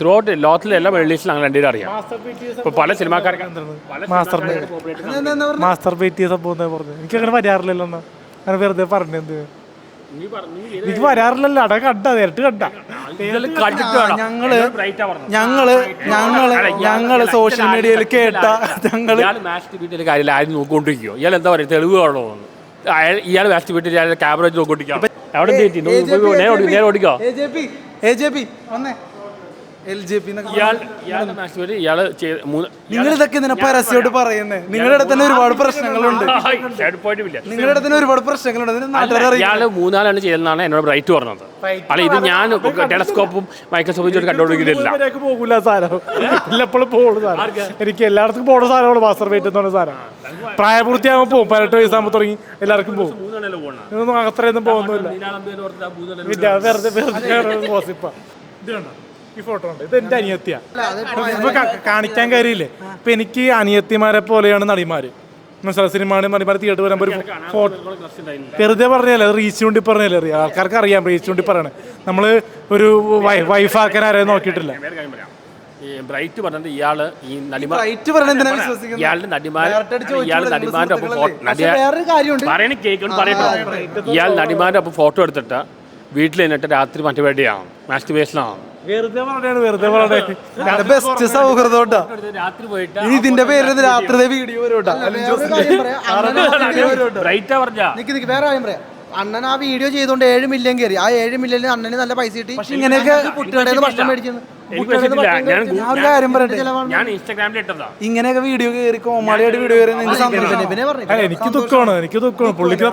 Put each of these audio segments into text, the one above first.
Through out ലോകത്തിലെ എല്ലാ വെള്ളീസിലും ഞങ്ങൾ രണ്ടുപേരും അറിയാം. ഇപ്പോൾ പല സിനിമാക്കാർക്ക് പല മാസ്റ്ററിന്റെ മാസ്റ്റർ ബേറ്റ് സംഭവം പറഞ്ഞു? എനിക്ക് അങ്ങനെ വരാറില്ലല്ലോ എന്നാ. അങ്ങനെ വെറുതെ പറഞ്ഞു എന്ത്? നീ പറഞ്ഞു എനിക്ക് വരാറില്ലല്ലോ. അട കണ്ട നേരിട്ട് കണ്ട. ഞങ്ങൾ ഞങ്ങൾ ഞങ്ങൾ ഞങ്ങൾ സോഷ്യൽ മീഡിയയിൽ കേട്ട ഞങ്ങൾ കാര്യമില്ല. ആരും നോക്കിക്കൊണ്ടിരിക്കുമോ ഇയാൾ എന്താ പറയുക? തെളിവുകളോ അയാൾ ഇയാൾ മാസ്റ്റ് വീട്ടിൽ ക്യാമറ വെച്ച് നോക്കിക്കൊണ്ടിരിക്കാം എവിടെ തെറ്റി? നോ- പോയി- പോയി- നേരെ ഓടിക്കോ? എ ജെ പി വന്നേ. എൽ ജെ പി നിങ്ങൾ ഇതൊക്കെ ഇതിനെ പരസ്യമായിട്ട് പറയുന്നേ? നിങ്ങളുടെ തന്നെ ഒരുപാട് പ്രശ്നങ്ങളുണ്ട്. നിങ്ങളുടെ തന്നെ ഒരുപാട് പ്രശ്നങ്ങളുണ്ട്. ഇയാൾ മൂന്നാലാണ് ചെയ്തെന്നാണ് എന്നോട് റൈറ്റ് പറഞ്ഞത്. അല്ല ഇത് ഞാൻ ടെലസ്കോപ്പും മൈക്രോസ്കോപ്പും സാധനം എനിക്ക് എല്ലായിടത്തും പോകുന്ന സാധനമാണ് മാസ്റ്റർ വെയിറ്റ് എന്ന് പറഞ്ഞ സാധനം പ്രായപൂർത്തിയാകുമ്പോൾ പോകും പതിനെട്ട് വയസ്സാകുമ്പോൾ തുടങ്ങി എല്ലാവർക്കും പോകും ഇതൊന്നും അത്രയൊന്നും പോകുന്നില്ല വെറുതെ വെറുതെ ഗോസിപ്പാ ഇത് കണ്ടോ? ഈ ഫോട്ടോ ഉണ്ട് ഇത് എന്റെ അനിയത്തിയാ. ഇപ്പൊ കാണിക്കാൻ കാര്യമില്ലേ? ഇപ്പൊ എനിക്ക് അനിയത്തിമാരെ പോലെയാണ് നടിമാര്. മനസ്സിലായി സിനിമ നടിമാർ തിയേറ്റർ വരുമ്പോൾ ഒരു ഫോട്ടോ വെറുതെ പറഞ്ഞല്ലേ റീച്ച് വേണ്ടി പറഞ്ഞല്ലേ അറിയാം. ആൾക്കാർക്ക് അറിയാം റീച്ച് വേണ്ടി പറയണേ. നമ്മൾ ഒരു വൈഫാക്കാൻ ആരെയും നോക്കിയിട്ടില്ല. ഈ ബ്രൈറ്റ് പറഞ്ഞത് ഇയാൾ ഈ വിശ്വസിക്കുന്നത്? ഇയാളുടെ നടിമാരുടെ ഒപ്പം പറയണ കേൾക്കണം പറയട്ടോ. ഇയാൾ നടിമാരുടെ ഒപ്പം ഫോട്ടോ എടുത്തിട്ട് വീട്ടിൽ നിന്നിട്ട് രാത്രി മറ്റു പരിപാടിയാണ് മാസ്റ്റുബേഷനാണ് ബെസ്റ്റ് സൗഹൃദോട്ടാ. രാത്രി പോയിട്ട്. ഇനി ഇതിന്റെ പേരിൽ രാത്രി വീഡിയോ വരോട്ടാ. ബ്രൈറ്റാ പറഞ്ഞ. നിക്ക് നിക്ക് വേറെ കാര്യം പറയാം. അണ്ണൻ ആ വീഡിയോ ചെയ്തുകൊണ്ട് ഏഴ് മില്യൺ കയറി ആ ഏഴ് മില്യണിൽ അണ്ണന് നല്ല പൈസ കിട്ടി. പക്ഷെ ഇങ്ങനെയൊക്കെ കുട്ടികളുടെ ഭക്ഷണം മേടിക്കുന്നു. ഇങ്ങനെയൊക്കെ വീഡിയോ കയറി കോമാളിയായിട്ട് വീഡിയോ കയറി എനിക്ക് ദുഃഖമാണ് എനിക്ക് ദുഃഖമാണ്. പുള്ളിക്ക്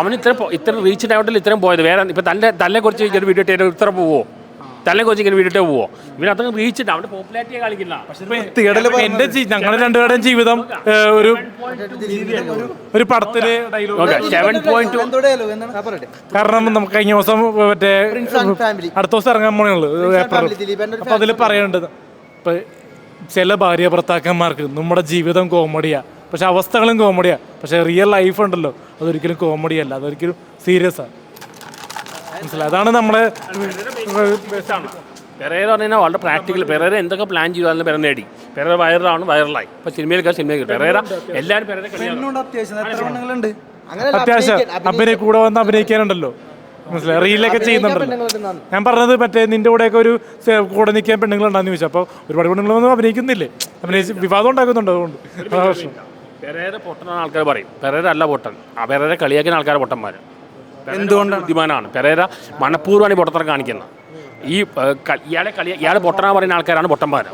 അവൻ ഇത്ര ഇത്ര റീച്ച് ആയിട്ടില്ല ഇത്രയും പോയത്. വേറെ ഇപ്പൊ തന്റെ തന്നെ കുറിച്ച് വീഡിയോ ഇത്ര പോവോ? ഇങ്ങനെ വീഡിയോ ഇട്ട് പോവോ. ഇവന് അത്ര റീച്ച് ഉണ്ട് അവന്റെ പോപ്പുലാരിറ്റി കാണിക്കില്ല. വൃത്തികേടല്ലേ ഇപ്പൊ എന്റെ ജീ- ഞങ്ങളുടെ രണ്ടുപേരുടെയും ജീവിതം ഒരു ഒരു പടത്തിൽ സെവൻ പോയിന്റ്. കാരണം നമുക്ക് കഴിഞ്ഞ ദിവസം മറ്റേ. അടുത്ത ദിവസം ഇറങ്ങാൻ പോണുള്ളൂ അപ്പൊ അതിൽ പറയേണ്ടത് ഇപ്പൊ ചില ഭാര്യ ഭർത്താക്കന്മാർക്ക് നമ്മുടെ ജീവിതം കോമഡിയാ. പക്ഷെ അവസ്ഥകളും കോമഡിയാ. പക്ഷെ റിയൽ ലൈഫ് ഉണ്ടല്ലോ. അതൊരിക്കലും കോമഡി അല്ല അതൊരിക്കലും സീരിയസ് ആണ് മനസ്സിലായി. അതാണ് നമ്മളെ പെരേര പറഞ്ഞാൽ വളരെ പ്രാക്ടിക്കൽ. പെരേര എന്തൊക്കെ പ്ലാൻ ചെയ്താലും പെര നേടി. പെരേര വൈറലാണ് വൈറലായി. ഇപ്പൊ സിനിമയിലൊക്കെ സിനിമയിൽ പെരേര എല്ലാവരും പെരേര അത്യാവശ്യം. അഭിനയ കൂടെ വന്ന് അഭിനയിക്കാനുണ്ടല്ലോ. മനസ്സിലായി? റീലൊക്കെ ചെയ്യുന്നുണ്ടല്ലോ. ഞാൻ പറഞ്ഞത് മറ്റേ നിന്റെ കൂടെയൊക്കെ ഒരു കൂടെ നിൽക്കാൻ പെണ്ണുങ്ങളുണ്ടാന്ന് ചോദിച്ചു. അപ്പോൾ ഒരുപാട് പെണ്ണുങ്ങളൊന്നും അഭിനയിക്കുന്നില്ലേ? അഭിനയിച്ച് വിവാദം ഉണ്ടാക്കുന്നുണ്ട് അതുകൊണ്ട്. പെരേര പൊട്ടനാണ് ആൾക്കാർ പറയും. പെരേര അല്ല പൊട്ടൻ. ആ പെരേര കളിയാക്കുന്ന ആൾക്കാർ പൊട്ടന്മാർ എന്തുകൊണ്ടാണ്? ബുദ്ധിമാനാണ്. പെരേര മനഃപൂർവമാണ് ഈ പൊട്ടത്തറ കാണിക്കുന്നത്. ഈ ഇയാളെ കളി ഇയാളെ പൊട്ടനാ പറയുന്ന ആൾക്കാരാണ് പൊട്ടന്മാർ